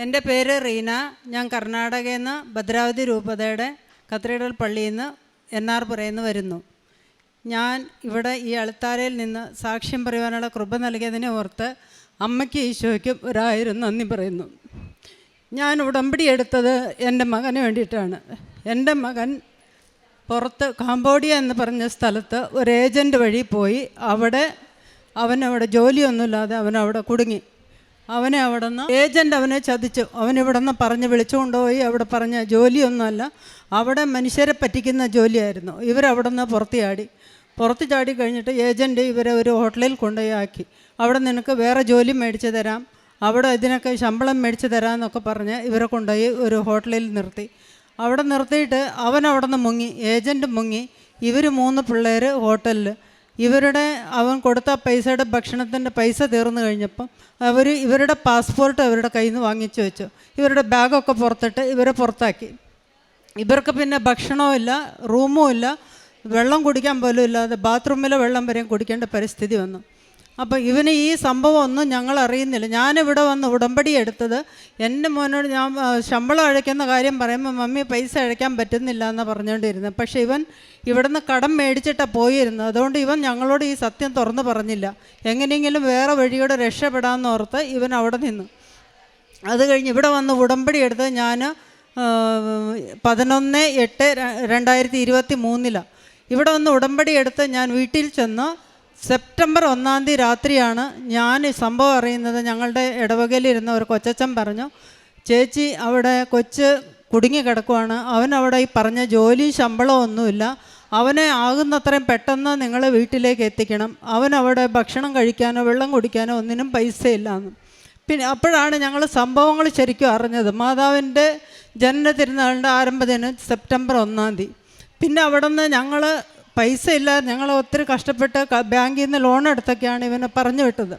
എന്റെ പേര് റീന. ഞാൻ കർണാടകയിൽ നിന്ന് ഭദ്രാവതി രൂപതയുടെ കത്തീഡ്രൽ പള്ളിയിൽ നിന്ന് എൻ ആർ പുറയിൽ നിന്ന് വരുന്നു. ഞാൻ ഇവിടെ ഈ അൾത്താരയിൽ നിന്ന് സാക്ഷ്യം പറയുവാനുള്ള കൃപ നൽകിയതിനെ ഓർത്ത് അമ്മയ്ക്ക് ഈശോയ്ക്കും ഒരായിരം നന്ദി പറയുന്നു. ഞാൻ ഉടമ്പടി എടുത്തത് എന്റെ മകന് വേണ്ടിയിട്ടാണ്. എന്റെ മകൻ പുറത്ത് കാംബോഡിയ എന്ന് പറഞ്ഞ സ്ഥലത്ത് ഒരു ഏജന്റ് വഴി പോയി. അവിടെ അവനവിടെ ജോലിയൊന്നുമില്ലാതെ അവനവിടെ കുടുങ്ങി. അവനെ അവിടെ നിന്ന് ഏജന്റ് അവനെ ചതിച്ചു. അവൻ ഇവിടെ നിന്ന് പറഞ്ഞ് വിളിച്ചുകൊണ്ടുപോയി. അവിടെ പറഞ്ഞ ജോലിയൊന്നുമല്ല. അവിടെ മനുഷ്യരെ പറ്റിക്കുന്ന ജോലിയായിരുന്നു. ഇവരവിടെ നിന്ന് പുറത്ത് ചാടി. പുറത്ത് ചാടി കഴിഞ്ഞിട്ട് ഏജന്റ് ഇവരെ ഒരു ഹോട്ടലിൽ കൊണ്ടുപോയി ആക്കി. അവിടെ നിനക്ക് വേറെ ജോലി മേടിച്ച് തരാം. അവിടെ ഇതിനൊക്കെ ശമ്പളം മേടിച്ച് തരാമെന്നൊക്കെ പറഞ്ഞ് ഇവരെ കൊണ്ടുപോയി ഒരു ഹോട്ടലിൽ നിർത്തി. അവിടെ നിർത്തിയിട്ട് അവൻ അവിടെ നിന്ന് മുങ്ങി. ഏജന്റ് മുങ്ങി. ഇവർ മൂന്ന് പിള്ളേർ ഹോട്ടലിൽ ഇവരുടെ അവൻ കൊടുത്ത പൈസയുടെ ഭക്ഷണത്തിന്റെ പൈസ തീർന്നു കഴിഞ്ഞപ്പം അവർ ഇവരുടെ പാസ്പോർട്ട് അവരുടെ കയ്യിൽ നിന്ന് വാങ്ങിച്ചു വെച്ചു. ഇവരുടെ ബാഗൊക്കെ പുറത്തിട്ട് ഇവരെ പുറത്താക്കി. ഇവർക്ക് പിന്നെ ഭക്ഷണവും ഇല്ല റൂമും ഇല്ല വെള്ളം കുടിക്കാൻ പോലും ഇല്ലാതെ ബാത്റൂമിലെ വെള്ളം വരെയും കുടിക്കേണ്ട പരിസ്ഥിതി വന്നു. അപ്പോൾ ഇവന് ഈ സംഭവം ഒന്നും ഞങ്ങൾ അറിയുന്നില്ല ഞാനിവിടെ വന്ന് ഉടമ്പടി എടുത്തത് എന്റെ മോനോട് ഞാൻ ശമ്പളം അഴയ്ക്കുന്ന കാര്യം പറയുമ്പോൾ മമ്മി പൈസ അഴയ്ക്കാൻ പറ്റുന്നില്ല എന്ന് പറഞ്ഞുകൊണ്ടിരുന്നത് പക്ഷേ ഇവൻ ഇവിടുന്ന് കടം മേടിച്ചിട്ടാണ് പോയിരുന്നത്. അതുകൊണ്ട് ഇവൻ ഞങ്ങളോട് ഈ സത്യം തുറന്നു പറഞ്ഞില്ല. എങ്ങനെയെങ്കിലും വേറെ വഴിയോടെ രക്ഷപ്പെടാമെന്ന് ഓർത്ത് ഇവൻ അവിടെ നിന്നു. അത് കഴിഞ്ഞ് ഇവിടെ വന്ന് ഉടമ്പടി എടുത്ത് ഞാൻ പതിനൊന്ന് എട്ട് രണ്ടായിരത്തി ഇരുപത്തി മൂന്നിലാണ് ഇവിടെ വന്ന് ഉടമ്പടി എടുത്ത് ഞാൻ വീട്ടിൽ ചെന്ന് സെപ്റ്റംബർ ഒന്നാം തീയതി രാത്രിയാണ് ഞാൻ ഈ സംഭവം അറിയുന്നത്. ഞങ്ങളുടെ ഇടവകയിലിരുന്ന ഒരു കൊച്ചച്ചൻ പറഞ്ഞു ചേച്ചി അവിടെ കൊച്ച് കുടുങ്ങി കിടക്കുവാണ്. അവൻ ഈ പറഞ്ഞ ജോലി ശമ്പളം ഒന്നുമില്ല. അവനെ ആകുന്നത്രയും പെട്ടെന്ന് നിങ്ങൾ വീട്ടിലേക്ക് എത്തിക്കണം. അവൻ ഭക്ഷണം കഴിക്കാനോ വെള്ളം കുടിക്കാനോ ഒന്നിനും പൈസയില്ല എന്ന് പിന്നെ അപ്പോഴാണ് ഞങ്ങൾ സംഭവങ്ങൾ ശരിക്കും അറിഞ്ഞത്. മാതാവിന്റെ ജനന തിരുനാളിന്റെ ആരംഭദിനം സെപ്റ്റംബർ ഒന്നാം തീയതി. പിന്നെ അവിടെ നിന്ന് ഞങ്ങൾ പൈസ ഇല്ല ഞങ്ങൾ ഒത്തിരി കഷ്ടപ്പെട്ട് ബാങ്കിൽ നിന്ന് ലോൺ എടുത്തൊക്കെയാണ് ഇവനെ പറഞ്ഞു വിട്ടത്.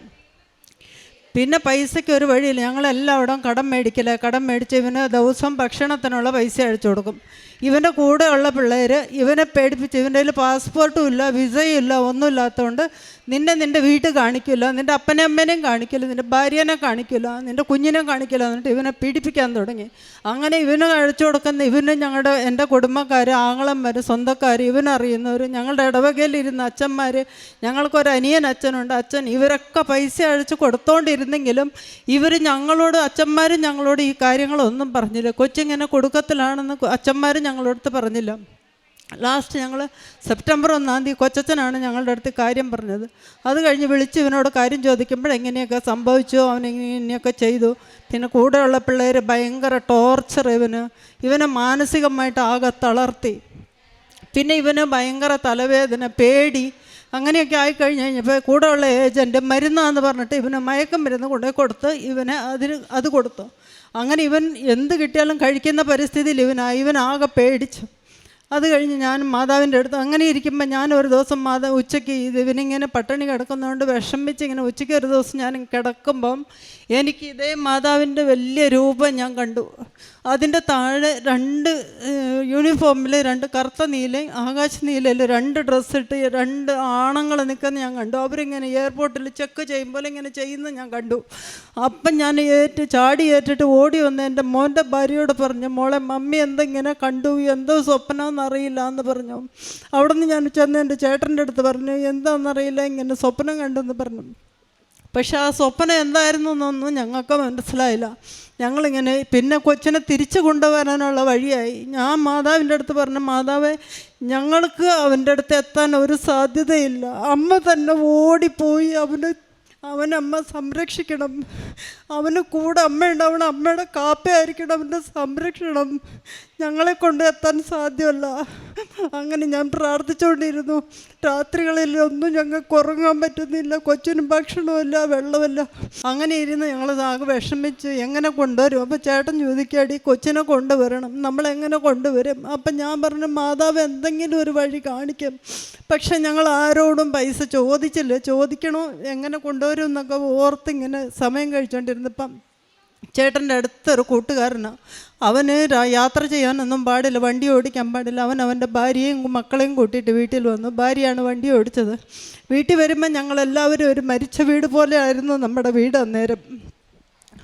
പിന്നെ പൈസയ്ക്ക് ഒരു വഴിയില്ല ഞങ്ങളെല്ലാവിടും കടം മേടിക്കില്ല കടം മേടിച്ച് ഇവന് ദിവസം ഭക്ഷണത്തിനുള്ള പൈസ അഴിച്ചു കൊടുക്കും. ഇവന്റെ കൂടെയുള്ള പിള്ളേർ ഇവനെ പേടിപ്പിച്ച് ഇവന്റെ കയ്യിൽ പാസ്പോർട്ടും ഇല്ല വിസയും ഇല്ല ഒന്നും ഇല്ലാത്തതുകൊണ്ട് നിന്നെ നിന്റെ വീട്ടിൽ കാണിക്കില്ല നിന്റെ അപ്പനെ അമ്മേനെയും കാണിക്കില്ല നിന്റെ ഭാര്യനെ കാണിക്കില്ല നിന്റെ കുഞ്ഞിനെ കാണിക്കില്ല എന്നിട്ട് ഇവനെ പീഡിപ്പിക്കാൻ തുടങ്ങി. അങ്ങനെ ഇവനെ അഴിച്ചു കൊടുക്കുന്ന ഇവന് ഞങ്ങളുടെ എന്റെ കുടുംബക്കാർ ആങ്ങളന്മാർ സ്വന്തക്കാർ ഇവനറിയുന്നവർ ഞങ്ങളുടെ ഇടവകയിലിരുന്ന അച്ഛന്മാർ ഞങ്ങൾക്കൊരു അനിയൻ അച്ഛനുണ്ട് അച്ഛൻ ഇവരൊക്കെ പൈസ അഴിച്ച് കൊടുത്തോണ്ടിരുന്നെങ്കിലും ഇവർ ഞങ്ങളോട് അച്ഛന്മാരും ഞങ്ങളോട് ഈ കാര്യങ്ങളൊന്നും പറഞ്ഞില്ല. കൊച്ചിങ്ങനെ കൊടുക്കത്തിലാണെന്ന് അച്ഛന്മാരും ഞങ്ങളടുത്ത് പറഞ്ഞില്ല. ലാസ്റ്റ് ഞങ്ങൾ സെപ്റ്റംബർ ഒന്നാം തീയതി കൊച്ചച്ഛനാണ് ഞങ്ങളുടെ അടുത്ത് കാര്യം പറഞ്ഞത്. അത് കഴിഞ്ഞ് വിളിച്ച് ഇവനോട് കാര്യം ചോദിക്കുമ്പോൾ എങ്ങനെയൊക്കെ സംഭവിച്ചു അവൻ എങ്ങനെയൊക്കെ ചെയ്തു. പിന്നെ കൂടെയുള്ള പിള്ളേർ ഭയങ്കര ടോർച്ചർ ഇവന്. ഇവനെ മാനസികമായിട്ട് ആകെ തളർത്തി. പിന്നെ ഇവന് ഭയങ്കര തലവേദന പേടി. അങ്ങനെയൊക്കെ ആയിക്കഴിഞ്ഞ് കഴിഞ്ഞപ്പോൾ കൂടെയുള്ള ഏജന്റ് മരുന്നാന്ന് പറഞ്ഞിട്ട് ഇവന് മയക്കം മരുന്ന് കൊണ്ടുപോയി കൊടുത്ത് ഇവന് അതിന് അത് കൊടുത്തു. അങ്ങനെ ഇവൻ എന്ത് കിട്ടിയാലും കഴിക്കുന്ന പരിസ്ഥിതിയിൽ ഇവനായി ഇവൻ ആകെ പേടിച്ചു. അത് കഴിഞ്ഞ് ഞാൻ മാതാവിന്റെ അടുത്ത് അങ്ങനെ ഇരിക്കുമ്പോൾ ഞാൻ ഒരു ദിവസം മാതാവ് ഉച്ചയ്ക്ക് ഇവനിങ്ങനെ പട്ടിണി കിടക്കുന്നതുകൊണ്ട് വിഷമിച്ച് ഇങ്ങനെ ഉച്ചയ്ക്ക് ഒരു ദിവസം ഞാൻ കിടക്കുമ്പം എനിക്ക് ഇതേ മാതാവിന്റെ വലിയ രൂപം ഞാൻ കണ്ടു. അതിന്റെ താഴെ രണ്ട് യൂണിഫോമിൽ രണ്ട് കറുത്ത നീലയും ആകാശ നീലയിൽ രണ്ട് ഡ്രസ്സ് ഇട്ട് രണ്ട് ആണുങ്ങൾ നിൽക്കുന്ന ഞാൻ കണ്ടു. അവരിങ്ങനെ എയർപോർട്ടിൽ ചെക്ക് ചെയ്യുമ്പോൾ ഇങ്ങനെ ചെയ്യുന്ന ഞാൻ കണ്ടു. അപ്പം ഞാൻ ഏറ്റ് ചാടി ഏറ്റിട്ട് ഓടി വന്ന് എന്റെ മോന്റെ ഭാര്യയോട് പറഞ്ഞു മോളെ മമ്മി എന്തെങ്ങനെ കണ്ടു? എന്തോ സ്വപ്നമെന്ന് അറിയില്ല എന്ന് പറഞ്ഞു. അവിടെ നിന്ന് ഞാൻ ചെന്ന് എന്റെ ചേട്ടന്റെ അടുത്ത് പറഞ്ഞു എന്താണെന്നറിയില്ല ഇങ്ങനെ സ്വപ്നം കണ്ടെന്ന് പറഞ്ഞു. പക്ഷെ ആ സ്വപ്നം എന്തായിരുന്നു എന്നൊന്നും ഞങ്ങൾക്ക് മനസ്സിലായില്ല. ഞങ്ങളിങ്ങനെ പിന്നെ കൊച്ചിനെ തിരിച്ചു കൊണ്ടുവരാനുള്ള വഴിയായി. ഞാൻ മാതാവിന്റെ അടുത്ത് പറഞ്ഞു മാതാവേ ഞങ്ങൾക്ക് അവന്റെ അടുത്ത് എത്താൻ ഒരു സാധ്യതയില്ല. അമ്മ തന്നെ ഓടിപ്പോയി അവന് അവനമ്മ സംരക്ഷിക്കണം. അവന് കൂടെ അമ്മ ഉണ്ടാവണം അമ്മയുടെ കാപ്പയായിരിക്കണം. അവന്റെ സംരക്ഷണം ഞങ്ങളെ കൊണ്ട് എത്താൻ സാധ്യമല്ല. അങ്ങനെ ഞാൻ പ്രാർത്ഥിച്ചുകൊണ്ടിരുന്നു. രാത്രികളിൽ ഒന്നും ഞങ്ങൾക്ക് ഉറങ്ങാൻ പറ്റുന്നില്ല. കൊച്ചിനും ഭക്ഷണമില്ല വെള്ളമില്ല. അങ്ങനെ ഇരുന്ന് ഞങ്ങൾ ആകെ വിഷമിച്ച്. എങ്ങനെ കൊണ്ടുവരും? അപ്പോൾ ചേട്ടൻ ചോദിക്കാടി കൊച്ചിനെ കൊണ്ടുവരണം. നമ്മളെങ്ങനെ കൊണ്ടുവരും? അപ്പം ഞാൻ പറഞ്ഞു മാതാവ് എന്തെങ്കിലും ഒരു വഴി കാണിക്കും. പക്ഷെ ഞങ്ങൾ ആരോടും പൈസ ചോദിച്ചില്ല. ചോദിക്കണോ എങ്ങനെ കൊണ്ടുവരും എന്നൊക്കെ ഓർത്തിങ്ങനെ സമയം കഴിച്ചുകൊണ്ടിരുന്നപ്പം ചേട്ടന്റെ അടുത്തൊരു കൂട്ടുകാരന് അവന് യാത്ര ചെയ്യാനൊന്നും പാടില്ല വണ്ടി ഓടിക്കാൻ പാടില്ല. അവൻ അവന്റെ ഭാര്യയും മക്കളെയും കൂട്ടിയിട്ട് വീട്ടിൽ വന്നു. ഭാര്യയാണ് വണ്ടി ഓടിച്ചത്. വീട്ടിൽ വരുമ്പോൾ ഞങ്ങളെല്ലാവരും ഒരു മരിച്ച വീട് പോലെ ആയിരുന്നു നമ്മുടെ വീട് അന്നേരം.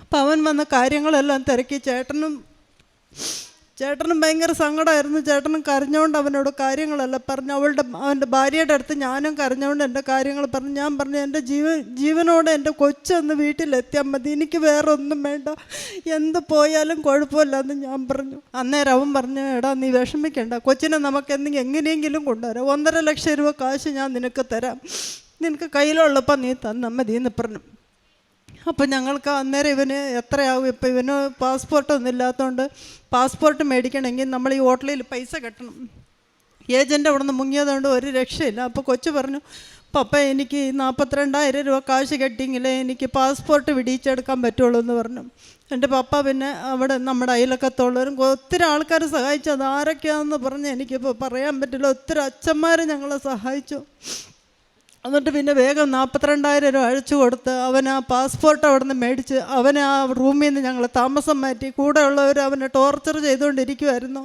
അപ്പം അവൻ വന്ന കാര്യങ്ങളെല്ലാം തിരക്കി ചേട്ടനും ചേട്ടനും ഭയങ്കര സങ്കടമായിരുന്നു ചേട്ടനും കരഞ്ഞുകൊണ്ട് അവനോട് കാര്യങ്ങളല്ല പറഞ്ഞു. അവളുടെ അവന്റെ ഭാര്യയുടെ അടുത്ത് ഞാനും കരഞ്ഞുകൊണ്ട് എന്റെ കാര്യങ്ങൾ പറഞ്ഞു. ഞാൻ പറഞ്ഞു എന്റെ ജീവൻ ജീവനോടെ എന്റെ കൊച്ചൊന്ന് വീട്ടിലെത്തിയാൽ മതി. എനിക്ക് വേറെ ഒന്നും വേണ്ട. എന്ത് പോയാലും കുഴപ്പമില്ല എന്ന് ഞാൻ പറഞ്ഞു. അന്നേരം അവൻ പറഞ്ഞു എടാ നീ വിഷമിക്കണ്ട. കൊച്ചിനെ നമുക്ക് എന്തെങ്കിലും എങ്ങനെയെങ്കിലും കൊണ്ടുവരാം. ഒന്നര ലക്ഷം രൂപ കാശ് ഞാൻ നിനക്ക് തരാം. നിനക്ക് കയ്യിലുള്ളപ്പോൾ നീ തന്നാൽ മതി എന്ന് പറഞ്ഞു. അപ്പം ഞങ്ങൾക്ക് അന്നേരം ഇവന് എത്രയാവും? ഇപ്പം ഇവന് പാസ്പോർട്ടൊന്നും ഇല്ലാത്തതുകൊണ്ട് പാസ്പോർട്ട് മേടിക്കണമെങ്കിൽ നമ്മൾ ഈ ഹോട്ടലിൽ പൈസ കെട്ടണം. ഏജന്റ് അവിടെ നിന്ന് മുങ്ങിയതുകൊണ്ട് ഒരു രക്ഷയില്ല. അപ്പോൾ കൊച്ചു പറഞ്ഞു പപ്പ എനിക്ക് നാൽപ്പത്തിരണ്ടായിരം രൂപ കാശ് കെട്ടിയെങ്കിലേ എനിക്ക് പാസ്പോർട്ട് വിടിയിച്ചെടുക്കാൻ പറ്റുള്ളൂ എന്ന് പറഞ്ഞു. എന്റെ പപ്പ പിന്നെ അവിടെ നമ്മുടെ അയലക്കത്തുള്ളവരും ഒത്തിരി ആൾക്കാർ സഹായിച്ചു. അത് ആരൊക്കെയാണെന്ന് പറഞ്ഞ് എനിക്കിപ്പോൾ പറയാൻ പറ്റില്ല. ഒത്തിരി അച്ഛന്മാർ ഞങ്ങളെ സഹായിച്ചു. എന്നിട്ട് പിന്നെ വേഗം നാൽപ്പത്തിരണ്ടായിരം രൂപ അഴിച്ചു കൊടുത്ത് അവൻ ആ പാസ്പോർട്ട് അവിടെ നിന്ന് മേടിച്ച് അവനെ ആ റൂമിൽ നിന്ന് ഞങ്ങൾ താമസം മാറ്റി കൂടെ ഉള്ളവർ അവനെ ടോർച്ചർ ചെയ്തുകൊണ്ടിരിക്കുമായിരുന്നു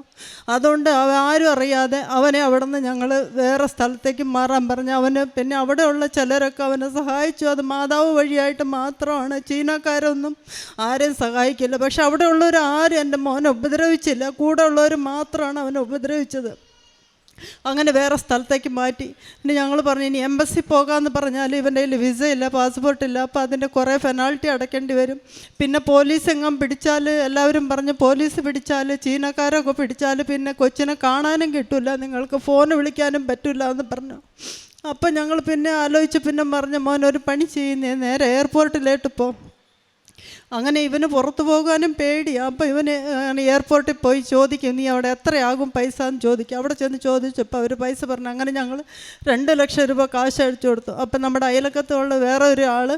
അതുകൊണ്ട് അവ ആരും അറിയാതെ അവനെ അവിടെ നിന്ന് ഞങ്ങൾ വേറെ സ്ഥലത്തേക്ക് മാറാൻ പറഞ്ഞു അവന് പിന്നെ അവിടെയുള്ള ചിലരൊക്കെ അവനെ സഹായിച്ചു. അത് മാതാവ് വഴിയായിട്ട് മാത്രമാണ്. ചീനക്കാരൊന്നും ആരെയും സഹായിക്കില്ല. പക്ഷെ അവിടെ ഉള്ളവർ ആരും എന്റെ മോനെ ഉപദ്രവിച്ചില്ല. കൂടെ ഉള്ളവർ മാത്രമാണ് അവനെ ഉപദ്രവിച്ചത്. അങ്ങനെ വേറെ സ്ഥലത്തേക്ക് മാറ്റി. പിന്നെ ഞങ്ങൾ പറഞ്ഞു ഇനി എംബസി പോകാമെന്ന് പറഞ്ഞാൽ ഇവന്റെ കയ്യിൽ വിസ ഇല്ല പാസ്പോർട്ട് ഇല്ല. അപ്പോൾ അതിന്റെ കുറേ പെനാൾട്ടി അടയ്ക്കേണ്ടി വരും. പിന്നെ പോലീസ് എങ്ങും പിടിച്ചാൽ എല്ലാവരും പറഞ്ഞ് പോലീസ് പിടിച്ചാൽ ചീനക്കാരൊക്കെ പിടിച്ചാൽ പിന്നെ കൊച്ചിനെ കാണാനും കിട്ടില്ല നിങ്ങൾക്ക് ഫോൺ വിളിക്കാനും പറ്റില്ല എന്ന് പറഞ്ഞു. അപ്പം ഞങ്ങൾ പിന്നെ ആലോചിച്ച് പിന്നെ പറഞ്ഞ മോൻ ഒരു പണി ചെയ്യുന്നേ നേരെ എയർപോർട്ടിലേട്ട് പോ. അങ്ങനെ ഇവന് പുറത്തു പോകാനും പേടി. അപ്പോൾ ഇവന് എയർപോർട്ടിൽ പോയി ചോദിക്കും നീ അവിടെ എത്രയാകും പൈസ? എന്ന് ചോദിക്കും. അവിടെ ചെന്ന് ചോദിച്ചപ്പോൾ അവർ പൈസ പറഞ്ഞു അങ്ങനെ ഞങ്ങൾ രണ്ട് ലക്ഷം രൂപ കാശ് അടിച്ചു കൊടുത്തു. അപ്പം നമ്മുടെ അയലക്കത്തുള്ള വേറെ ഒരാൾ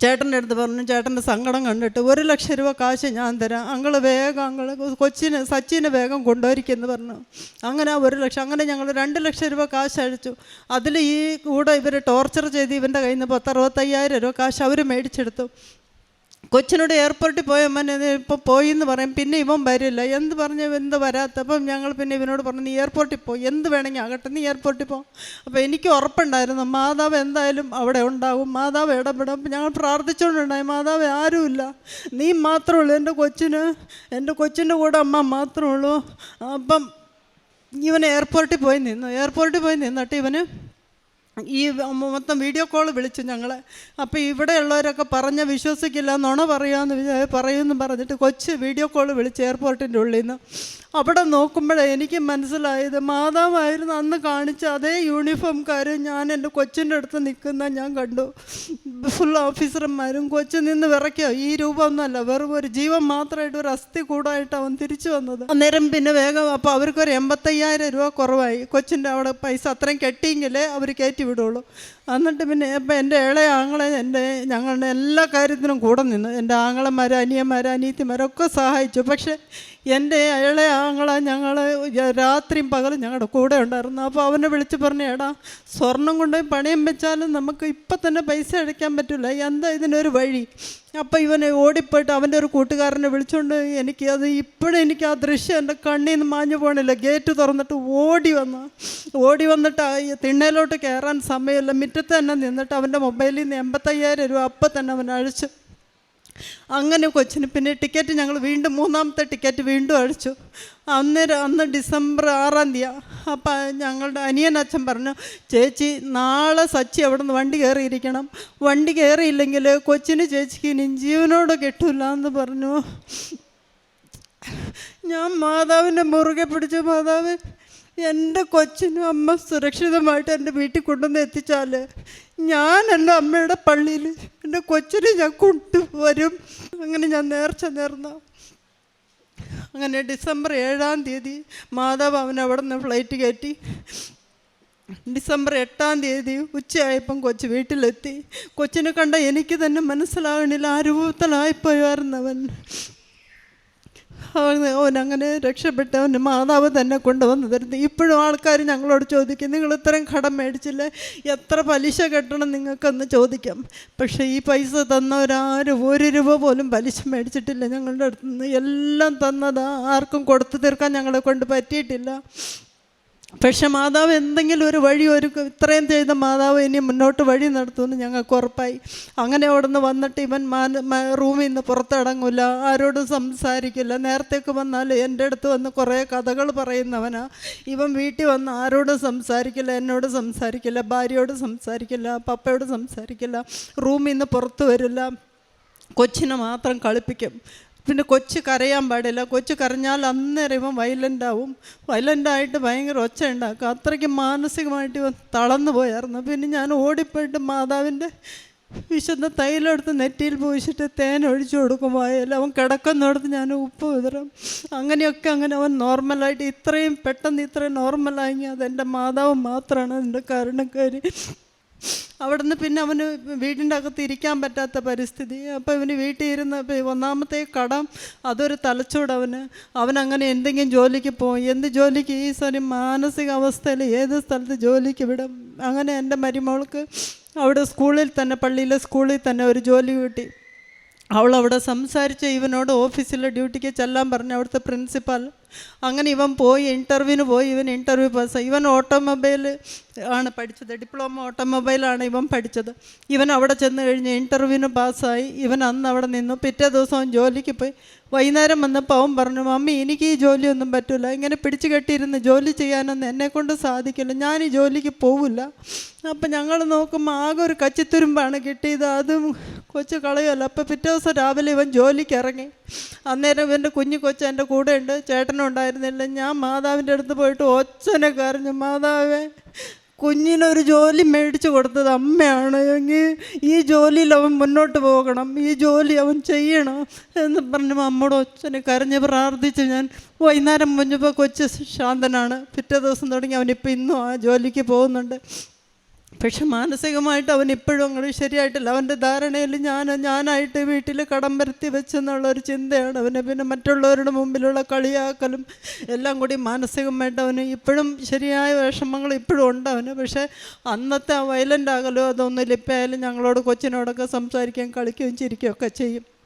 ചേട്ടന്റെ അടുത്ത് പറഞ്ഞു ചേട്ടന്റെ സങ്കടം കണ്ടിട്ട് ഒരു ലക്ഷം രൂപ കാശ് ഞാൻ തരാം. അങ്ങൾ വേഗം അങ്ങൾ കൊച്ചിന് സച്ചിനെ വേഗം കൊണ്ടുവരിക്കുമെന്ന് പറഞ്ഞു. അങ്ങനെ ഒരു ലക്ഷം അങ്ങനെ ഞങ്ങൾ രണ്ട് ലക്ഷം രൂപ കാശ് അഴിച്ചു അതിൽ ഈ കൂടെ ഇവർ ടോർച്ചർ ചെയ്ത് ഇവന്റെ കയ്യിൽ നിന്ന് പത്തറുപത്തയ്യായിരം രൂപ കാശ് അവർ മേടിച്ചെടുത്തു. കൊച്ചിനോട് എയർപോർട്ടിൽ പോയ ഇപ്പോൾ പോയി എന്ന് പറയും പിന്നെ ഇവൻ വരില്ല. എന്ത് പറഞ്ഞ് എന്ത് വരാത്ത? അപ്പം ഞങ്ങൾ പിന്നെ ഇവനോട് പറഞ്ഞു നീ എയർപോർട്ടിൽ പോ. എന്ത് വേണമെങ്കിൽ ആകട്ടെ നീ എയർപോർട്ടിൽ പോ. അപ്പോൾ എനിക്ക് ഉറപ്പുണ്ടായിരുന്നു മാതാവ് എന്തായാലും അവിടെ ഉണ്ടാകും മാതാവ് ഇടപെടും. ഞങ്ങൾ പ്രാർത്ഥിച്ചുകൊണ്ടുണ്ടായി മാതാവ് ആരുമില്ല നീ മാത്രമേ ഉള്ളൂ. എന്റെ കൊച്ചിന് എന്റെ കൊച്ചിന്റെ കൂടെ അമ്മ മാത്രമേ ഉള്ളൂ. അപ്പം ഇവൻ എയർപോർട്ടിൽ പോയി നിന്നു. എയർപോർട്ടിൽ പോയി നിന്നിട്ട് ഇവന് ഈ മൊത്തം വീഡിയോ കോൾ വിളിച്ചു ഞങ്ങൾ അപ്പോൾ ഇവിടെയുള്ളവരൊക്കെ പറഞ്ഞ് വിശ്വസിക്കില്ല നുണ പറയാമെന്ന് വിചാ പറയുമെന്ന് പറഞ്ഞിട്ട് കൊച്ച് വീഡിയോ കോൾ വിളിച്ച് എയർപോർട്ടിന്റെ ഉള്ളിൽ നിന്ന് അവിടെ നോക്കുമ്പോഴേ എനിക്ക് മനസ്സിലായത് മാതാവായിരുന്നു അന്ന് കാണിച്ച അതേ യൂണിഫോംക്കാർ ഞാൻ എന്റെ കൊച്ചിന്റെ അടുത്ത് നിൽക്കുന്ന ഞാൻ കണ്ടു. ഫുൾ ഓഫീസർമാരും കൊച്ചു നിന്ന് വിറയ്ക്കോ. ഈ രൂപമൊന്നുമല്ല വെറും ഒരു ജീവൻ മാത്രമായിട്ട് ഒരു അസ്ഥി കൂടായിട്ട് അവൻ തിരിച്ചു വന്നത്. അന്നേരം പിന്നെ വേഗം അപ്പോൾ അവർക്കൊരു എൺപത്തയ്യായിരം രൂപ കുറവായി. കൊച്ചിന്റെ അവിടെ പൈസ അത്രയും കെട്ടിയെങ്കിലേ അവർ കയറ്റി വിടുള്ളൂ. എന്നിട്ട് പിന്നെ ഇപ്പം എന്റെ ഇളയ ആങ്ങളെ എന്റെ ഞങ്ങളുടെ എല്ലാ കാര്യത്തിനും കൂടെ നിന്ന് എന്റെ ആങ്ങളന്മാർ അനിയന്മാർ അനിയത്തിമാരൊക്കെ സഹായിച്ചു. പക്ഷേ എന്റെ അയാളെ ആങ്ങളെ ഞങ്ങൾ രാത്രിയും പകലും ഞങ്ങളുടെ കൂടെ ഉണ്ടായിരുന്നു. അപ്പോൾ അവനെ വിളിച്ച് പറഞ്ഞു എടാ സ്വർണം കൊണ്ടുപോയി പണയം വെച്ചാലും നമുക്ക് ഇപ്പം തന്നെ പൈസ അടയ്ക്കാൻ പറ്റില്ല. എന്താ ഇതിനൊരു വഴി? അപ്പോൾ ഇവനെ ഓടിപ്പോയിട്ട് അവന്റെ ഒരു കൂട്ടുകാരനെ വിളിച്ചുകൊണ്ട് എനിക്ക് അത് ഇപ്പോഴും എനിക്ക് ആ ദൃശ്യം എന്റെ കണ്ണിൽ നിന്ന് മാഞ്ഞു പോകണില്ല ഗേറ്റ് തുറന്നിട്ട് ഓടി വന്നു ഓടി വന്നിട്ട് തിണ്ണയിലോട്ട് കയറാൻ സമയമില്ല. മുറ്റത്ത് തന്നെ നിന്നിട്ട് അവന്റെ മൊബൈലിൽ നിന്ന് എൺപത്തയ്യായിരം രൂപ അപ്പം തന്നെ അവൻ അഴിച്ചു. അങ്ങനെ കൊച്ചിന് പിന്നെ ടിക്കറ്റ് ഞങ്ങൾ വീണ്ടും മൂന്നാമത്തെ ടിക്കറ്റ് വീണ്ടും അടിച്ചു. അന്നേരം അന്ന് ഡിസംബർ ആറാം തീയതി അപ്പം ഞങ്ങളുടെ അനിയൻ അച്ഛൻ പറഞ്ഞു ചേച്ചി നാളെ സച്ചി അവിടെ നിന്ന് വണ്ടി കയറിയിരിക്കണം. വണ്ടി കയറിയില്ലെങ്കിൽ കൊച്ചിന് ചേച്ചിക്ക് ഇനി ജീവനോട് കിട്ടില്ല എന്ന് പറഞ്ഞു. ഞാൻ മാതാവിന്റെ മുറുകെ പിടിച്ചു. മാതാവ് എന്റെ കൊച്ചിനും അമ്മ സുരക്ഷിതമായിട്ട് എന്റെ വീട്ടിൽ കൊണ്ടുവന്ന് എത്തിച്ചാൽ എന്റെ അമ്മയുടെ പള്ളിയിൽ എന്റെ കൊച്ചിനെ ഞാൻ കൊണ്ടുവരും. അങ്ങനെ ഞാൻ നേർച്ച നേർന്ന. അങ്ങനെ ഡിസംബർ ഏഴാം തീയതി മാതാവ് അവൻ അവിടെ നിന്ന് ഫ്ലൈറ്റ് കയറ്റി. ഡിസംബർ എട്ടാം തീയതി ഉച്ചയായപ്പം കൊച്ചു വീട്ടിലെത്തി. കൊച്ചിനെ കണ്ട എനിക്ക് തന്നെ മനസ്സിലാകണില്ല ആ രൂപത്തിലായിപ്പോയായിരുന്നവൻ. അവൻ അങ്ങനെ രക്ഷപ്പെട്ട് അവന്റെ മാതാവ് തന്നെ കൊണ്ടുവന്ന് തരുന്നു. ഇപ്പോഴും ആൾക്കാർ ഞങ്ങളോട് ചോദിക്കും നിങ്ങൾ ഇത്രയും കടം മേടിച്ചില്ലേ? എത്ര പലിശ കെട്ടണം നിങ്ങൾക്കെന്ന് ചോദിക്കാം. പക്ഷേ ഈ പൈസ തന്നവരാരും ഒരു രൂപ പോലും പലിശ മേടിച്ചിട്ടില്ല ഞങ്ങളുടെ അടുത്ത് നിന്ന് എല്ലാം തന്നത് ആർക്കും കൊടുത്തു തീർക്കാൻ ഞങ്ങളെ കൊണ്ട് പറ്റിയിട്ടില്ല. പക്ഷെ മാതാവ് എന്തെങ്കിലും ഒരു വഴി ഒരു ഇത്രയും ചെയ്ത മാതാവ് ഇനി മുന്നോട്ട് വഴി നടത്തുമെന്ന് ഞങ്ങൾക്ക് ഉറപ്പായി. അങ്ങനെ അവിടെ നിന്ന് വന്നിട്ട് ഇവൻ റൂമിൽ നിന്ന് പുറത്തിറങ്ങില്ല ആരോടും സംസാരിക്കില്ല. നേരത്തേക്ക് വന്നാൽ എന്റെ അടുത്ത് വന്ന് കുറേ കഥകൾ പറയുന്നവനാ. ഇവൻ വീട്ടിൽ വന്ന് ആരോടും സംസാരിക്കില്ല എന്നോട് സംസാരിക്കില്ല ഭാര്യയോട് സംസാരിക്കില്ല പപ്പയോട് സംസാരിക്കില്ല റൂമിൽ നിന്ന് പുറത്ത് വരില്ല. കൊച്ചിനെ മാത്രം കളിപ്പിക്കും. പിന്നെ കൊച്ച് കരയാൻ പാടില്ല. കൊച്ച് കരഞ്ഞാൽ അന്നേരം ഇവൻ വയലന്റ് ആവും. വയലന്റായിട്ട് ഭയങ്കര ഒച്ച ഉണ്ടാക്കും. അത്രയ്ക്ക് മാനസികമായിട്ട് ഇവൻ തളർന്നു പോയായിരുന്നു. പിന്നെ ഞാൻ ഓടിപ്പോയിട്ട് മാതാവിന്റെ വിശുദ്ധ തൈലെടുത്ത് നെറ്റിയിൽ പൂശിട്ട് തേൻ ഒഴിച്ചു കൊടുക്കും വായല്ല അവൻ കിടക്കുന്നിടത്ത് ഞാൻ ഉപ്പ് വിതറും. അങ്ങനെയൊക്കെ അങ്ങനെ അവൻ നോർമലായിട്ട് ഇത്രയും പെട്ടെന്ന് ഇത്രയും നോർമലായെങ്കിൽ അതെന്റെ മാതാവ് മാത്രമാണ് അതിന്റെ കാരണക്കാരി. അവിടുന്ന് പിന്നെ അവന് വീടിന്റെ അകത്ത് ഇരിക്കാൻ പറ്റാത്ത പരിസ്ഥിതി. അപ്പോൾ ഇവന് വീട്ടിൽ ഇരുന്ന് ഒന്നാമത്തെ കടം അതൊരു തലച്ചോട് അവന്. അവനങ്ങനെ എന്തെങ്കിലും ജോലിക്ക് പോകും എന്ത് ജോലിക്ക്? ഈ സ്വരം മാനസികാവസ്ഥയിൽ ഏത് സ്ഥലത്ത് ജോലിക്ക് വിടും? അങ്ങനെ എന്റെ മരുമകൾക്ക് അവിടെ സ്കൂളിൽ തന്നെ പള്ളിയിലെ സ്കൂളിൽ തന്നെ ഒരു ജോലി കിട്ടി. അവൾ സംസാരിച്ച് ഇവനോട് ഓഫീസിലെ ഡ്യൂട്ടിക്ക് ചെല്ലാൻ പറഞ്ഞു. അവിടുത്തെ പ്രിൻസിപ്പാൾ അങ്ങനെ ഇവൻ പോയി ഇന്റർവ്യൂവിന് പോയി ഇവൻ ഇന്റർവ്യൂ പാസ്സായി ഇവൻ ഓട്ടോമൊബൈൽ ആണ് പഠിച്ചത്. ഡിപ്ലോമ ഓട്ടോമൊബൈലാണ് ഇവൻ പഠിച്ചത്. ഇവൻ അവിടെ ചെന്ന് കഴിഞ്ഞ് ഇന്റർവ്യൂവിന് പാസ്സായി ഇവൻ അന്ന് അവിടെ നിന്നു. പിറ്റേ ദിവസം ജോലിക്ക് പോയി. വൈകുന്നേരം വന്നപ്പോൾ അവൻ പറഞ്ഞു മമ്മി എനിക്ക് ഈ ജോലിയൊന്നും പറ്റില്ല ഇങ്ങനെ പിടിച്ചു കെട്ടിയിരുന്ന് ജോലി ചെയ്യാനൊന്നും എന്നെക്കൊണ്ട് സാധിക്കില്ല. ഞാൻ ഈ ജോലിക്ക് പോവില്ല. അപ്പം ഞങ്ങൾ നോക്കുമ്പോൾ ആകെ ഒരു കച്ചിത്തുരുമ്പാണ് കിട്ടിയത്. അതും കൊച്ചു കളയുമല്ലോ. അപ്പോൾ പിറ്റേ ദിവസം രാവിലെ ഇവൻ ജോലിക്ക് ഇറങ്ങി. അന്നേരം ഇവന്റെ കുഞ്ഞു കൊച്ചു എന്റെ കൂടെ ഉണ്ട് ചേട്ടനും ഉണ്ടായിരുന്നില്ല. ഞാൻ മാതാവിന്റെ അടുത്ത് പോയിട്ട് ഒച്ചനെ കരഞ്ഞു. മാതാവേ കുഞ്ഞിനൊരു ജോലി മേടിച്ചു കൊടുത്തത് അമ്മയാണ്. എങ്കിൽ ഈ ജോലിയിൽ അവൻ മുന്നോട്ട് പോകണം. ഈ ജോലി അവൻ ചെയ്യണം. എന്ന് പറഞ്ഞു അമ്മയുടെ ഒച്ചനെ കരഞ്ഞ് പ്രാർത്ഥിച്ച് ഞാൻ വൈകുന്നേരം മുഞ്ഞപ്പോൾ കൊച്ചു ശാന്തനാണ്. പിറ്റേ ദിവസം തുടങ്ങി അവനിപ്പോൾ ഇന്നും ആ ജോലിക്ക് പോകുന്നുണ്ട്. പക്ഷെ മാനസികമായിട്ട് അവൻ ഇപ്പോഴും അങ്ങനെ ശരിയായിട്ടില്ല. അവന്റെ ധാരണയിൽ ഞാൻ ഞാനായിട്ട് വീട്ടിൽ കടം വരുത്തി വെച്ചെന്നുള്ള ഒരു ചിന്തയാണ് അവന്. പിന്നെ മറ്റുള്ളവരുടെ മുമ്പിലുള്ള കളിയാക്കലും എല്ലാം കൂടി മാനസികമായിട്ട് അവന് ഇപ്പോഴും ശരിയായ വിഷമങ്ങൾ ഇപ്പോഴും ഉണ്ട് അവന്. പക്ഷേ അന്നത്തെ ആ വയലന്റ് ആകലോ അതൊന്നും ഇപ്പം ഞങ്ങളോട് കൊച്ചിനോടൊക്കെ സംസാരിക്കുകയും കളിക്കുകയും ചിരിക്കുകയൊക്കെ ചെയ്യും.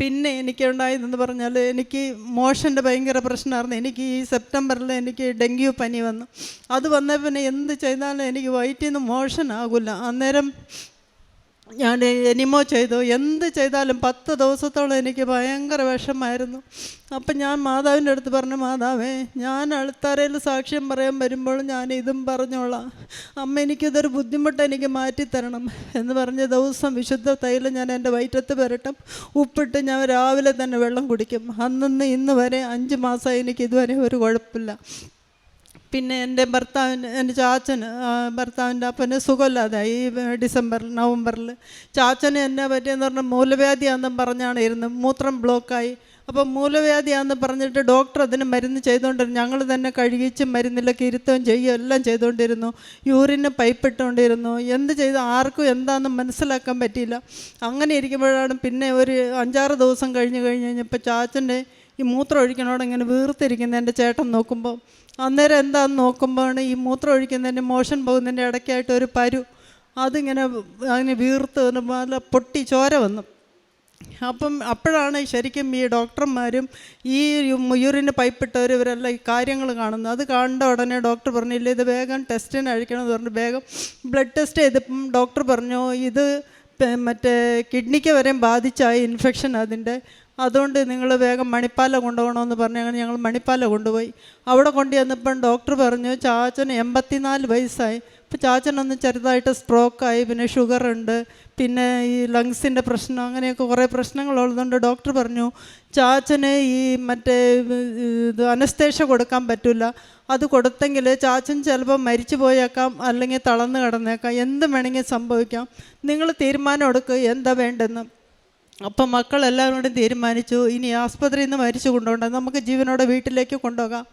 പിന്നെ എനിക്കുണ്ടായതെന്ന് പറഞ്ഞാൽ എനിക്ക് മോഷന്റെ ഭയങ്കര പ്രശ്നമായിരുന്നു. എനിക്ക് ഈ സെപ്റ്റംബറിൽ എനിക്ക് ഡെങ്കു പനി വന്നു. അത് വന്ന പിന്നെ എന്ത് ചെയ്താലും എനിക്ക് വയറ്റിൽ നിന്ന് മോഷൻ ആകില്ല അന്നേരം ഞാൻ എനിമോ ചെയ്തു. എന്ത് ചെയ്താലും പത്ത് ദിവസത്തോളം എനിക്ക് ഭയങ്കര വിഷമായിരുന്നു അപ്പം ഞാൻ മാതാവിന്റെ അടുത്ത് പറഞ്ഞു മാതാവേ ഞാൻ അടുത്തറയിൽ സാക്ഷ്യം പറയാൻ വരുമ്പോൾ ഞാൻ ഇതും പറഞ്ഞോളാം. അമ്മ എനിക്കിതൊരു ബുദ്ധിമുട്ട് എനിക്ക് മാറ്റിത്തരണം. എന്ന് പറഞ്ഞ ദിവസം വിശുദ്ധ തൈലം ഞാൻ എന്റെ വയറ്റത്ത് പുരട്ടും. ഉപ്പിട്ട് ഞാൻ രാവിലെ തന്നെ വെള്ളം കുടിക്കും. അന്നിന്ന് ഇന്ന് വരെ അഞ്ച് മാസമായി എനിക്ക് ഇതുവരെ ഒരു കുഴപ്പമില്ല. പിന്നെ എന്റെ ഭർത്താവിന് എന്റെ ചാച്ചൻ ഭർത്താവിന്റെ അപ്പന് സുഖമില്ലാതായി. ഡിസംബറിൽ നവംബറിൽ ചാച്ചന് എന്നെ പറ്റിയെന്ന് പറഞ്ഞാൽ മൂലവ്യാധിയാണെന്നും പറഞ്ഞാണ് ഇരുന്നത്. മൂത്രം ബ്ലോക്കായി. അപ്പോൾ മൂലവ്യാധിയാണെന്ന് പറഞ്ഞിട്ട് ഡോക്ടർ അതിന് മരുന്ന് ചെയ്തുകൊണ്ടിരുന്നു. ഞങ്ങൾ തന്നെ കഴുകിച്ച് മരുന്നിലൊക്കെ ഇരുത്തുകയും ചെയ്യുകയും എല്ലാം ചെയ്തുകൊണ്ടിരുന്നു. യൂറിന് പൈപ്പ് ഇട്ടുകൊണ്ടിരുന്നു എന്ത് ചെയ്ത്? ആർക്കും എന്താണെന്ന് മനസ്സിലാക്കാൻ പറ്റിയില്ല. അങ്ങനെ ഇരിക്കുമ്പോഴാണ് പിന്നെ ഒരു അഞ്ചാറ് ദിവസം കഴിഞ്ഞ് കഴിഞ്ഞ് കഴിഞ്ഞപ്പോൾ ചാച്ചന്റെ ഈ മൂത്രം ഒഴിക്കണോടെ ഇങ്ങനെ വീർത്തിരിക്കുന്ന എന്റെ ചേട്ടൻ നോക്കുമ്പോൾ. അന്നേരം എന്താന്ന് നോക്കുമ്പോഴാണ് ഈ മൂത്രം ഒഴിക്കുന്നതിന്റെ മോഷൻ പോകുന്നതിന്റെ ഇടയ്ക്കായിട്ട് ഒരു പരു അതിങ്ങനെ അതിന് വീർത്ത് നല്ല പൊട്ടി ചോര വന്നു. അപ്പം അപ്പോഴാണ് ശരിക്കും ഈ ഡോക്ടർമാരും ഈ യൂറിന് പൈപ്പിട്ടവർ ഇവരെല്ലാം ഈ കാര്യങ്ങൾ കാണുന്നത്. അത് കണ്ട ഉടനെ ഡോക്ടർ പറഞ്ഞില്ല ഇത് വേഗം ടെസ്റ്റിന് അഴിക്കണം എന്ന് പറഞ്ഞു വേഗം ബ്ലഡ് ടെസ്റ്റ് ചെയ്തപ്പം ഡോക്ടർ പറഞ്ഞു ഇത് മറ്റേ കിഡ്നിക്ക് വരെയും ബാധിച്ചായി ഇൻഫെക്ഷൻ അതിന്റെ അതുകൊണ്ട് നിങ്ങൾ വേഗം മണിപ്പാല കൊണ്ടുപോകണമെന്ന് പറഞ്ഞ്. അങ്ങനെ ഞങ്ങൾ മണിപ്പാല കൊണ്ടുപോയി. അവിടെ കൊണ്ടു ചെന്നപ്പം ഡോക്ടർ പറഞ്ഞു ചാച്ചന് എൺപത്തിനാല് വയസ്സായി. ഇപ്പോൾ ചാച്ചനൊന്ന് ചെറുതായിട്ട് സ്ട്രോക്കായി പിന്നെ ഷുഗർ ഉണ്ട് പിന്നെ ഈ ലങ്സിന്റെ പ്രശ്നം അങ്ങനെയൊക്കെ കുറേ പ്രശ്നങ്ങളുള്ളതുകൊണ്ട് ഡോക്ടർ പറഞ്ഞു ചാച്ചന് ഈ മറ്റേ ഇത് അനസ്തേഷ കൊടുക്കാൻ പറ്റില്ല. അത് കൊടുത്തെങ്കിൽ ചാച്ചൻ ചിലപ്പോൾ മരിച്ചു പോയേക്കാം അല്ലെങ്കിൽ തളർന്ന് കിടന്നേക്കാം. എന്ത് വേണമെങ്കിൽ സംഭവിക്കാം. നിങ്ങൾ തീരുമാനം എടുക്കുക എന്താ വേണ്ടെന്ന്. അപ്പം മക്കളെല്ലാവരും കൂടെ തീരുമാനിച്ചു ഇനി ആസ്പത്രിയിൽ നിന്ന് മരിച്ചു കൊണ്ടുപോകണ്ട നമുക്ക് ജീവനോടെ വീട്ടിലേക്ക് കൊണ്ടുപോകാം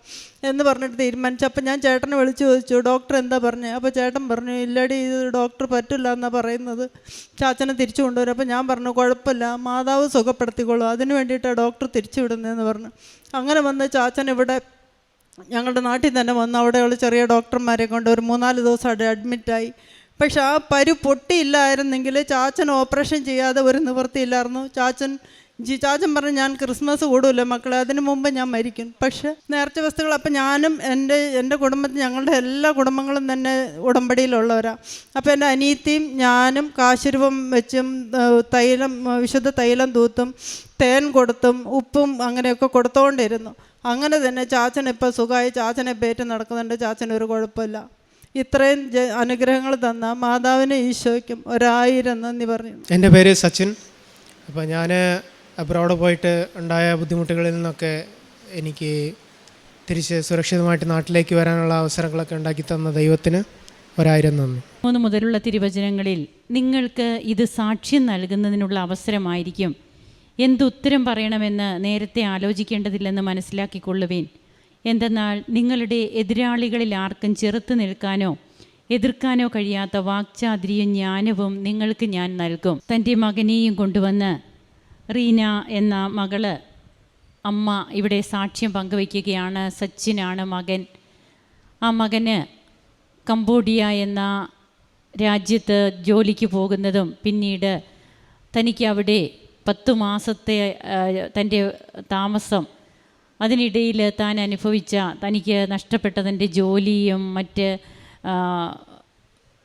എന്ന് പറഞ്ഞിട്ട് തീരുമാനിച്ചു. അപ്പം ഞാൻ ചേട്ടനെ വിളിച്ചു ചോദിച്ചു ഡോക്ടർ എന്താ പറഞ്ഞു? അപ്പോൾ ചേട്ടൻ പറഞ്ഞു ഇല്ലടി ഇത് ഡോക്ടർ പറ്റില്ല എന്നാണ് പറയുന്നത്. ചാച്ചനെ തിരിച്ചു കൊണ്ടുവരും. അപ്പോൾ ഞാൻ പറഞ്ഞു കുഴപ്പമില്ല മാതാവ് സുഖപ്പെടുത്തിക്കോളൂ അതിന് വേണ്ടിയിട്ടാണ് ഡോക്ടർ തിരിച്ചു വിടുന്നതെന്ന് പറഞ്ഞു. അങ്ങനെ വന്ന് ചാച്ചൻ ഇവിടെ ഞങ്ങളുടെ നാട്ടിൽ തന്നെ വന്ന് അവിടെയുള്ള ചെറിയ ഡോക്ടർമാരെ കൊണ്ട് ഒരു മൂന്നാൽ ദിവസം അഡ്മിറ്റായി പക്ഷെ ആ പരു പൊട്ടിയില്ലായിരുന്നെങ്കിൽ ചാച്ചൻ ഓപ്പറേഷൻ ചെയ്യാതെ ഒരു നിവൃത്തിയില്ലായിരുന്നു. ചാച്ചൻ ജി ചാച്ചൻ പറഞ്ഞു ഞാൻ ക്രിസ്മസ് കൂടില്ല മക്കളെ അതിനു മുമ്പ് ഞാൻ മരിക്കും. പക്ഷെ നേർച്ച വസ്തുക്കൾ അപ്പം ഞാനും എന്റെ എന്റെ കുടുംബത്തിൽ ഞങ്ങളുടെ എല്ലാ കുടുംബങ്ങളും തന്നെ ഉടമ്പടിയിലുള്ളവരാണ് അപ്പോൾ എന്റെ അനീത്തിയും ഞാനും കാശുരൂപം വെച്ചും തൈലം വിശുദ്ധ തൈലം തൂത്തും തേൻ കൊടുത്തും ഉപ്പും അങ്ങനെയൊക്കെ കൊടുത്തുകൊണ്ടിരുന്നു അങ്ങനെ തന്നെ ചാച്ചൻ ഇപ്പോൾ സുഖമായി ചാച്ചനെ പേറ്റ് നടക്കുന്നുണ്ട്. ചാച്ചനൊരു കുഴപ്പമില്ല. ഇത്രയും അനുഗ്രഹങ്ങൾ തന്ന മാതാവിന് ഈശോയ്ക്കും ഒരായിരം നന്ദി പറഞ്ഞു. എന്റെ പേര് സച്ചിൻ. അപ്പോൾ ഞാൻ അബ്രോഡ് പോയിട്ട് ഉണ്ടായ ബുദ്ധിമുട്ടുകളിൽ നിന്നൊക്കെ എനിക്ക് തിരിച്ച് സുരക്ഷിതമായിട്ട് നാട്ടിലേക്ക് വരാനുള്ള അവസരങ്ങളൊക്കെ ഉണ്ടാക്കി തന്ന ദൈവത്തിന് ഒരായിരം നന്ദി. മൂന്ന് മുതലുള്ള തിരുവചനങ്ങളിൽ നിങ്ങൾക്ക് ഇത് സാക്ഷ്യം നൽകുന്നതിനുള്ള അവസരമായിരിക്കും. എന്തുത്തരം പറയണമെന്ന് നേരത്തെ ആലോചിക്കേണ്ടതില്ലെന്ന് മനസ്സിലാക്കിക്കൊള്ളുവേൻ. എന്തെന്നാൽ നിങ്ങളുടെ എതിരാളികളിൽ ആർക്കും ചെറുത്തു നിൽക്കാനോ എതിർക്കാനോ കഴിയാത്ത വാക്ചാതിരിയും ജ്ഞാനവും നിങ്ങൾക്ക് ഞാൻ നൽകും. തന്റെ മകനെയും കൊണ്ടുവന്ന് റീന എന്ന മകൾ അമ്മ ഇവിടെ സാക്ഷ്യം പങ്കുവയ്ക്കുകയാണ്. സച്ചിനാണ് മകൻ. ആ മകന് കംബോഡിയ എന്ന രാജ്യത്ത് ജോലിക്ക് പോകുന്നതും പിന്നീട് തനിക്ക് അവിടെ പത്തു മാസത്തെ തന്റെ താമസം അതിനിടയിൽ താൻ അനുഭവിച്ച തനിക്ക് നഷ്ടപ്പെട്ടതിന്റെ ജോലിയും മറ്റ്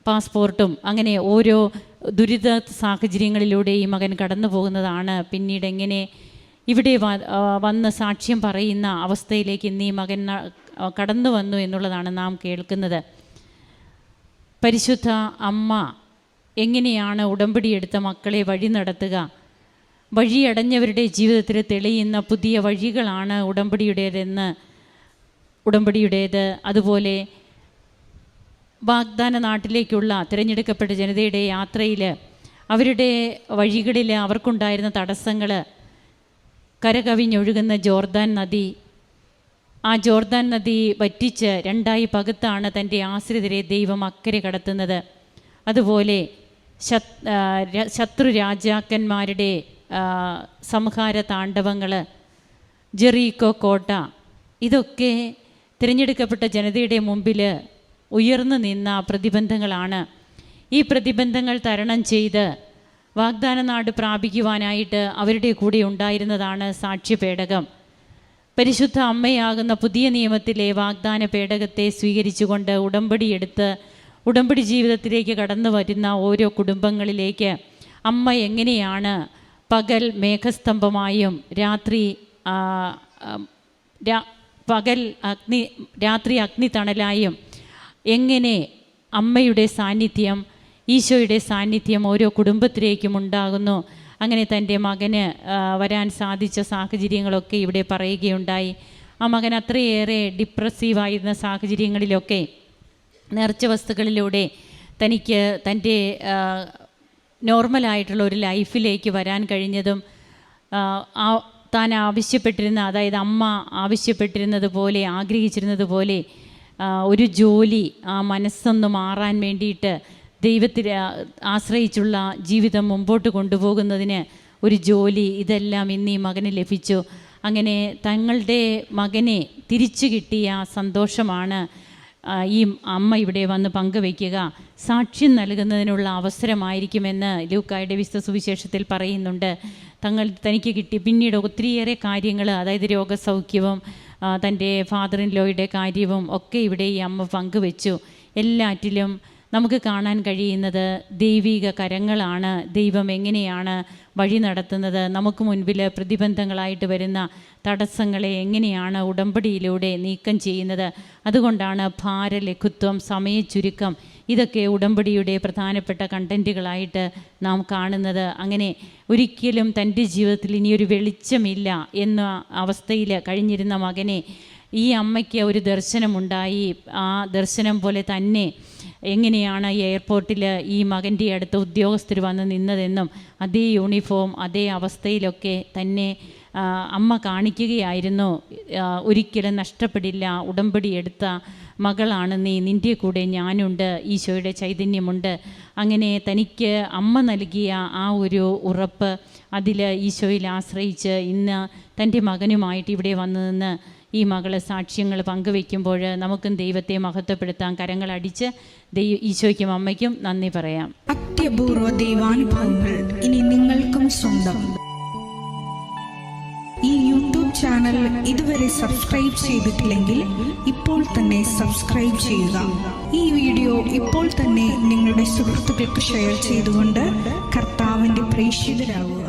പാസ്പോർട്ടും അങ്ങനെ ഓരോ ദുരിത സാഹചര്യങ്ങളിലൂടെ ഈ മകൻ കടന്നു പോകുന്നതാണ് പിന്നീട് എങ്ങനെ ഇവിടെ വന്ന് സാക്ഷ്യം പറയുന്ന അവസ്ഥയിലേക്ക് ഇന്ന് ഈ മകൻ കടന്നു വന്നു എന്നുള്ളതാണ് നാം കേൾക്കുന്നത്. പരിശുദ്ധ അമ്മ എങ്ങനെയാണ് ഉടമ്പടിയെടുത്ത മക്കളെ വഴി നടത്തുക? വഴിയടഞ്ഞവരുടെ ജീവിതത്തിൽ തെളിയുന്ന പുതിയ വഴികളാണ് ഉടമ്പടിയുടേതെന്ന് ഉടമ്പടിയുടേത്. അതുപോലെ വാഗ്ദാന നാട്ടിലേക്കുള്ള തിരഞ്ഞെടുക്കപ്പെട്ട ജനതയുടെ യാത്രയിൽ അവരുടെ വഴികളിൽ അവർക്കുണ്ടായിരുന്ന തടസ്സങ്ങൾ കരകവിഞ്ഞൊഴുകുന്ന ജോർദാൻ നദി. ആ ജോർദാൻ നദി വറ്റിച്ച് രണ്ടായി പകുത്താണ് തന്റെ ആശ്രിതരെ ദൈവം അക്കരെ കടത്തുന്നത്. അതുപോലെ ശത് ശത്രു രാജാക്കന്മാരുടെ സംഹാര താണ്ഡവങ്ങൾ ജെറീക്കോ കോട്ട ഇതൊക്കെ തിരഞ്ഞെടുക്കപ്പെട്ട ജനതയുടെ മുമ്പിൽ ഉയർന്നു നിന്ന പ്രതിബന്ധങ്ങളാണ്. ഈ പ്രതിബന്ധങ്ങൾ തരണം ചെയ്ത് വാഗ്ദാന നാട് പ്രാപിക്കുവാനായിട്ട് അവരുടെ കൂടെ ഉണ്ടായിരുന്നതാണ് സാക്ഷ്യപേടകം. പരിശുദ്ധ അമ്മയാകുന്ന പുതിയ നിയമത്തിലെ വാഗ്ദാന പേടകത്തെ സ്വീകരിച്ചുകൊണ്ട് ഉടമ്പടി എടുത്ത് ഉടമ്പടി ജീവിതത്തിലേക്ക് കടന്നു വരുന്ന ഓരോ കുടുംബങ്ങളിലേക്ക് അമ്മ എങ്ങനെയാണ് പകൽ മേഘസ്തംഭമായും രാത്രി പകൽ അഗ്നി രാത്രി അഗ്നി തണലായും എങ്ങനെ അമ്മയുടെ സാന്നിധ്യം ഈശോയുടെ സാന്നിധ്യം ഓരോ കുടുംബത്തിലേക്കും ഉണ്ടാകുന്നു. അങ്ങനെ തന്റെ മകന് വരാൻ സാധിച്ച സാഹചര്യങ്ങളൊക്കെ ഇവിടെ പറയുകയുണ്ടായി. ആ മകൻ അത്രയേറെ ഡിപ്രസീവായിരുന്ന സാഹചര്യങ്ങളിലൊക്കെ നേർച്ച വസ്തുക്കളിലൂടെ തനിക്ക് തന്റെ നോർമലായിട്ടുള്ള ഒരു ലൈഫിലേക്ക് വരാൻ കഴിഞ്ഞതും താൻ ആവശ്യപ്പെട്ടിരുന്ന അതായത് അമ്മ ആവശ്യപ്പെട്ടിരുന്നത് പോലെ ആഗ്രഹിച്ചിരുന്നത് പോലെ ഒരു ജോലി ആ മനസ്സൊന്ന് മാറാൻ വേണ്ടിയിട്ട് ദൈവത്തിൽ ആശ്രയിച്ചുള്ള ജീവിതം മുമ്പോട്ട് കൊണ്ടുപോകുന്നതിന് ഒരു ജോലി ഇതെല്ലാം ഇന്ന് ഈ മകന് ലഭിച്ചു. അങ്ങനെ തങ്ങളുടെ മകനെ തിരിച്ചു കിട്ടിയ സന്തോഷമാണ് ഈ അമ്മ ഇവിടെ വന്ന് പങ്കുവയ്ക്കുക സാക്ഷ്യം നൽകുന്നതിനുള്ള അവസരമായിരിക്കുമെന്ന് ലൂക്കായുടെ വിശുദ്ധ സുവിശേഷത്തിൽ പറയുന്നുണ്ട്. തങ്ങൾ തനിക്ക് കിട്ടി പിന്നീട് ഒത്തിരിയേറെ കാര്യങ്ങൾ അതായത് രോഗസൗഖ്യവും തന്റെ ഫാദറിൻ ലോയുടെ കാര്യവും ഒക്കെ ഇവിടെ ഈ അമ്മ പങ്കുവെച്ചു. എല്ലാറ്റിലും നമുക്ക് കാണാൻ കഴിയുന്നത് ദൈവിക കരങ്ങളാണ്. ദൈവം എങ്ങനെയാണ് വഴി നടത്തുന്നത്? നമുക്ക് മുൻപിൽ പ്രതിബന്ധങ്ങളായിട്ട് വരുന്ന തടസ്സങ്ങളെ എങ്ങനെയാണ് ഉടമ്പടിയിലൂടെ നീക്കം ചെയ്യുന്നത്? അതുകൊണ്ടാണ് ഭാരലഘുത്വം സമയച്ചുരുക്കം ഇതൊക്കെ ഉടമ്പടിയുടെ പ്രധാനപ്പെട്ട കണ്ടന്റുകളായിട്ട് നാം കാണുന്നത്. അങ്ങനെ ഒരിക്കലും തന്റെ ജീവിതത്തിൽ ഇനിയൊരു വെളിച്ചമില്ല എന്ന അവസ്ഥയിൽ കഴിഞ്ഞിരുന്ന മകനെ ഈ അമ്മയ്ക്ക് ഒരു ദർശനമുണ്ടായി. ആ ദർശനം പോലെ തന്നെ എങ്ങനെയാണ് എയർപോർട്ടിൽ ഈ മകന്റെ അടുത്ത് ഉദ്യോഗസ്ഥർ വന്ന് നിന്നതെന്നും അതേ യൂണിഫോം അതേ അവസ്ഥയിലൊക്കെ തന്നെ അമ്മ കാണിക്കുകയായിരുന്നു. ഒരിക്കലും നഷ്ടപ്പെടില്ല ഉടമ്പടി എടുത്ത മകളാണ് നീ നിന്റെ കൂടെ ഞാനുണ്ട് ഈശോയുടെ ചൈതന്യമുണ്ട്. അങ്ങനെ തനിക്ക് അമ്മ നൽകിയ ആ ഒരു ഉറപ്പ് അതിൽ ഈശോയിൽ ആശ്രയിച്ച് ഇന്ന് തന്റെ മകനുമായിട്ട് ഇവിടെ വന്നു നിന്ന് ഈ മകളെ സാക്ഷ്യങ്ങൾ പങ്കുവെക്കുമ്പോൾ നമുക്കും ദൈവത്തെ മഹത്വപ്പെടുത്താം കരങ്ങൾ അടിച്ച് ദൈവ ഈശോയ്ക്കും അമ്മയ്ക്കും നന്ദി പറയാം. അത്യപൂർവ ദൈവാനുഭവങ്ങൾ ഇനി നിങ്ങൾക്കും സ്വന്തം. ഈ യൂട്യൂബ് ചാനൽ ഇതുവരെ സബ്സ്ക്രൈബ് ചെയ്തിട്ടില്ലെങ്കിൽ ഇപ്പോൾ തന്നെ സബ്സ്ക്രൈബ് ചെയ്യുക. ഈ വീഡിയോ ഇപ്പോൾ തന്നെ നിങ്ങളുടെ സുഹൃത്തുക്കൾക്ക് ഷെയർ ചെയ്തുകൊണ്ട് കർത്താവിന്റെ പ്രേക്ഷിതരാകുക.